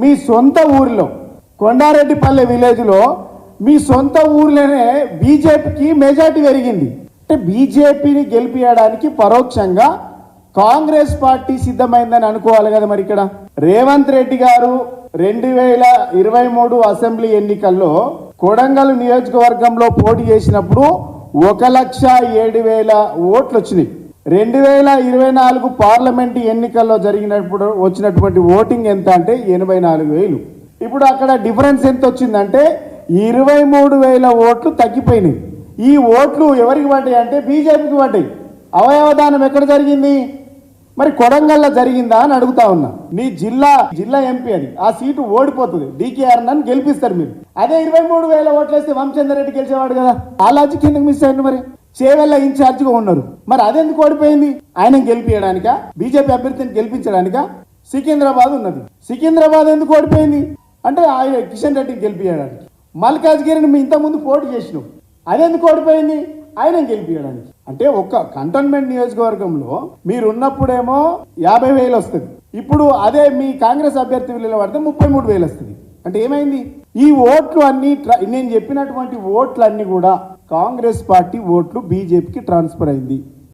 మీ సొంత ఊరిలో కొండారెడ్డిపల్లె విలేజ్లో మీ సొంత ఊర్లోనే బీజేపీకి మెజార్టీ పెరిగింది. అంటే బీజేపీని గెలిపించడానికి పరోక్షంగా కాంగ్రెస్ పార్టీ సిద్ధమైందని అనుకోవాలి కదా మరి ఇక్కడ. రేవంత్ రెడ్డి గారు రెండు వేల ఇరవై మూడు అసెంబ్లీ ఎన్నికల్లో కొడంగల్ నియోజకవర్గంలో పోటీ చేసినప్పుడు ఒక లక్ష ఏడు వేల ఓట్లు వచ్చినాయి. రెండు వేల ఇరవై నాలుగు పార్లమెంటు ఎన్నికల్లో జరిగినప్పుడు వచ్చినటువంటి ఓటింగ్ ఎంత అంటే ఎనభై నాలుగు వేలు. ఇప్పుడు అక్కడ డిఫరెన్స్ ఎంత వచ్చిందంటే ఇరవై మూడు వేల ఓట్లు తగ్గిపోయినాయి. ఈ ఓట్లు ఎవరికి పడ్డాయి అంటే బీజేపీకి పడ్డాయి. అవయవదానం ఎక్కడ జరిగింది? మరి కొడంగల్లో జరిగిందా అని అడుగుతా ఉన్నా. నీ జిల్లా జిల్లా ఎంపీ అది. ఆ సీటు ఓడిపోతుంది. డీకేఆర్ నన్ను గెలిపిస్తారు మీరు. అదే ఇరవై మూడు వేల ఓట్లు వేస్తే వంశేందర్ రెడ్డి గెలిచేవాడు కదా. ఆ లాజిక్ ఎందుకు మిస్ అయింది మరి? చేవెళ్ళ ఇన్ఛార్జిగా ఉన్నారు. మరి అదెందుకు ఓడిపోయింది? ఆయన గెలిపించడానిక బీజేపీ అభ్యర్థిని గెలిపించడానికా? సికింద్రాబాద్ ఉన్నది. సికింద్రాబాద్ ఎందుకు ఓడిపోయింది? అంటే ఆయన కిషన్ రెడ్డిని గెలిపించడానికి మల్కాజ్గిరిని మీ ఇంతకుముందు పోటీ చేసినాం. అదెందుకు ఓడిపోయింది? ఆయన గెలిపించడానికి అంటే ఒక్క కంటోన్మెంట్ నియోజకవర్గంలో మీరు ఉన్నప్పుడేమో యాభై వేలు వస్తుంది. ఇప్పుడు అదే మీ కాంగ్రెస్ అభ్యర్థి నిలబడితే ముప్పై మూడు వేలు వస్తుంది. అంటే ఏమైంది? ఈ ఓట్లు అన్ని నేను చెప్పినటువంటి ఓట్లు అన్ని కూడా కాంగ్రెస్ పార్టీ ఓట్లు బీజేపీకి ట్రాన్స్ఫర్ అయింది.